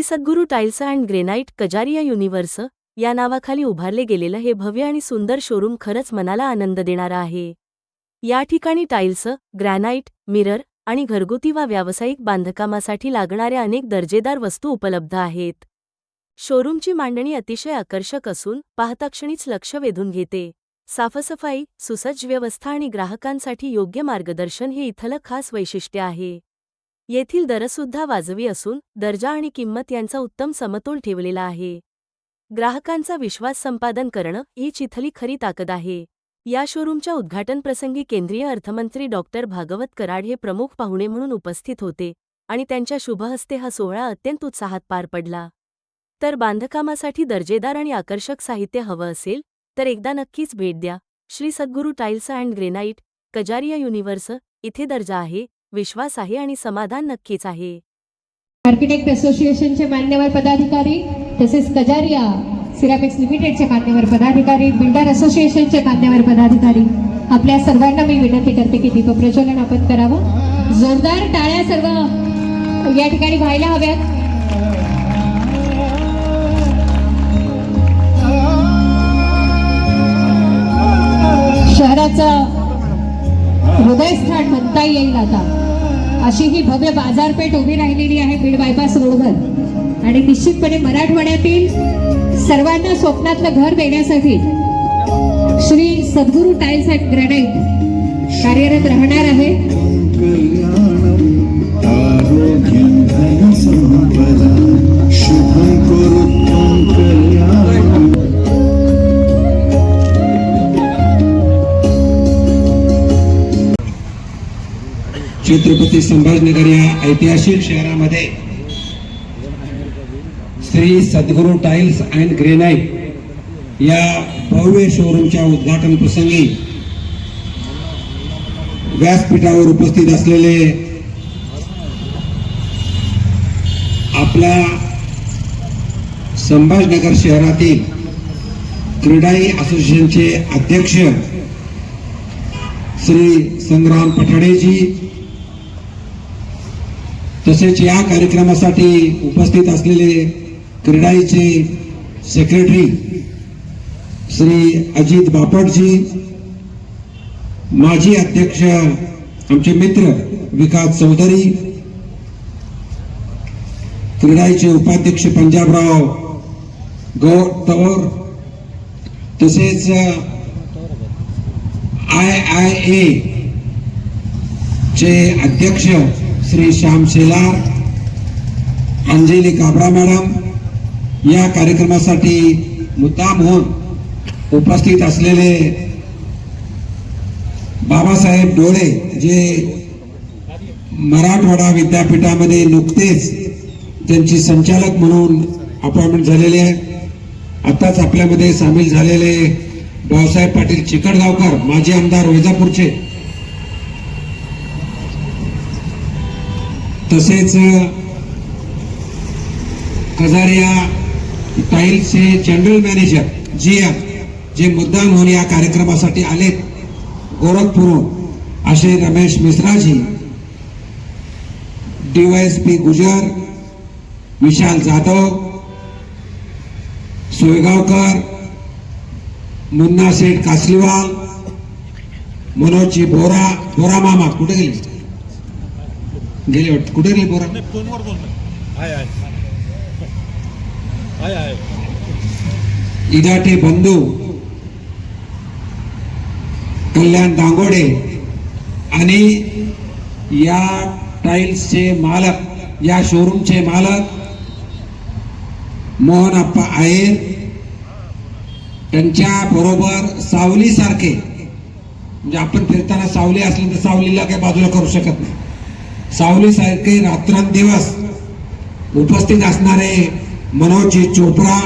Shri Sadguru Tiles and Granite Kajaria Universe या नावाखाली उभारले गेलेलं हे भव्य आणि सुंदर शोरूम खरंच मनाला आनंद देणारं आहे. या ठिकाणी टाईल्स ग्रॅनाइट मिरर आणि घरगुती वा व्यावसायिक बांधकामासाठी लागणाऱ्या अनेक दर्जेदार वस्तू उपलब्ध आहेत. शोरूमची मांडणी अतिशय आकर्षक असून पाहताक्षणीच लक्ष वेधून घेते. साफसफाई सुसज्ज व्यवस्था आणि ग्राहकांसाठी योग्य मार्गदर्शन हे इथलं खास वैशिष्ट्य आहे. येथील दरसुद्धा वाजवी असून दर्जा आणि किंमत यांचा उत्तम समतोल ठेवलेला आहे. ग्राहकांचा विश्वास संपादन करणं हीच इथली खरी ताकद आहे. या शोरूमच्या उद्घाटनप्रसंगी केंद्रीय अर्थमंत्री डॉक्टर भागवत कराड हे प्रमुख पाहुणे म्हणून उपस्थित होते आणि त्यांच्या शुभहस्ते हा सोहळा अत्यंत उत्साहात पार पडला. तर बांधकामासाठी दर्जेदार आणि आकर्षक साहित्य हवं असेल तर एकदा नक्कीच भेट द्या. Shri Sadguru Tiles and Granite Kajaria Universe इथे दर्जा आहे. विश्वास आहे आणि समाधान नक्कीच आहे. आर्किटेक्ट असोसिएशनचे मान्यवर पदाधिकारी तसेच कजारिया सिरामिक्स लिमिटेडचे मान्यवर पदाधिकारी बिल्डर असोसिएशनचे मान्यवर पदाधिकारी आपल्या सर्वांना मी विनंती करते की दीपप्रज्वलन आपण करावं. जोरदार टाळ्या सर्व या ठिकाणी व्हायला हव्यात. शहराचं हृदयस्थान म्हणता येईल आता. अशी ही भव्य बाजारपेठ उभी राहिलेली आहे बीड बायपास रोडवर. आणि निश्चितपणे मराठवाड्यातील सर्वांना स्वप्नातलं घर देण्यासाठी Shri Sadguru tiles and granite कार्यरत राहणार आहे. छत्रपती संभाजनगर या ऐतिहासिक शहरामध्ये श्री सद्गुरू टाइल्स अँड ग्रेनाईट या भव्य शोरूमच्या उद्घाटन प्रसंगी व्यासपीठावर उपस्थित असलेले आपल्या संभाजनगर शहरातील क्रीडाई असोसिएशनचे अध्यक्ष श्री संग्राम पठाडेजी तसेच या कार्यक्रमासाठी उपस्थित असलेले क्रीडाईचे सेक्रेटरी श्री अजित बापटजी माजी अध्यक्ष आमचे मित्र विकास चौधरी क्रीडाईचे उपाध्यक्ष पंजाबराव गौ तवर तसेच आय आय ए चे अध्यक्ष श्री श्याम शेलार अंजली काबरा मॅडम या कार्यक्रमासाठी मुद्दाम होऊन उपस्थित असलेले बाबासाहेब डोळे जे मराठवाडा विद्यापीठामध्ये नुकतेच त्यांची संचालक म्हणून अपॉइंटमेंट झालेले आहे. आताच आपल्यामध्ये सामील झालेले भाऊसाहेब पाटील चिकडगावकर माजी आमदार वैजापूरचे तसेच कजारिया टाईल्सचे जनरल मॅनेजर जी एम जे मुद्दाम म्हणून या कार्यक्रमासाठी आलेत गोरखपूरहून असे रमेश मिश्राजी डीवायएसपी गुजर विशाल जाधव सोयगावकर मुन्ना शेठ कासलीवाल मनोजी बोरा बोरा मामा कुठे गेले? गेले वाटतं. कुठे गेले बोरा फोनवर इदाटे बंधू. कल्याण दांगोडे. आणि या टाईल्सचे मालक या शोरूमचे मालक मोहन आप्पा आयर त्यांच्या बरोबर सावली सारखे म्हणजे आपण फिरताना सावली असली तर सावलीला काही बाजूला करू शकत नाही. सावलीसारखे रात्रंदिवस उपस्थित असणारे मनोजी चोपडा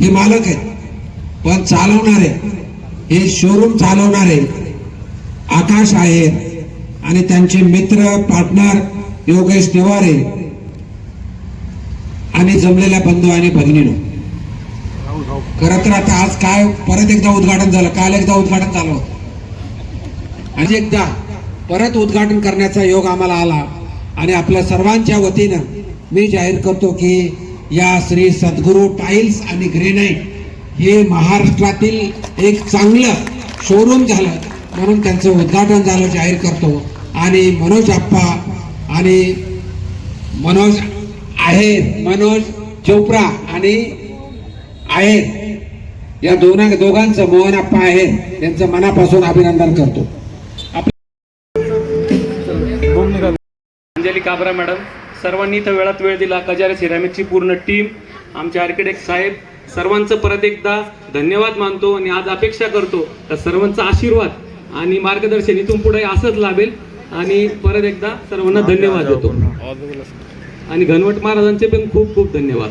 हे मालक आहेत. पण चालवणारे हे शोरूम चालवणारे आकाश आहेत आणि त्यांचे मित्र पार्टनर योगेश तिवारे आणि जमलेल्या बंधू आणि भगिनीनो. खरं तर आता आज काय परत एकदा उद्घाटन झालं. काल एकदा उद्घाटन झालं आणि एकदा परत उद्घाटन करण्याचा योग आम्हाला आला. आणि आपल्या सर्वांच्या वतीनं मी जाहीर करतो की या श्री सद्गुरू टाईल्स आणि ग्रेनाईट हे महाराष्ट्रातील एक चांगलं शोरूम झालं. म्हणून त्यांचं उद्घाटन झालं जाहीर करतो. आणि मनोज आप्पा आणि मनोज आहेर मनोज चोप्रा आणि आहेर या दोन दोघांचं मोहन आप्पा आहेर यांचं मनापासून अभिनंदन करतो. अंजली काबरा मॅडम सर्वांनी इथं वेळात वेळ दिला. कजारे सिरामिकची पूर्ण टीम आमचे आर्किटेक्ट साहेब सर्वांचं परत एकदा धन्यवाद मानतो आणि आज अपेक्षा करतो. तर सर्वांचा आशीर्वाद आणि मार्गदर्शन इथून पुढे असंच लाभेल. आणि परत एकदा सर्वांना धन्यवाद देतो. आणि घनवट महाराजांचे पण खूप खूप धन्यवाद.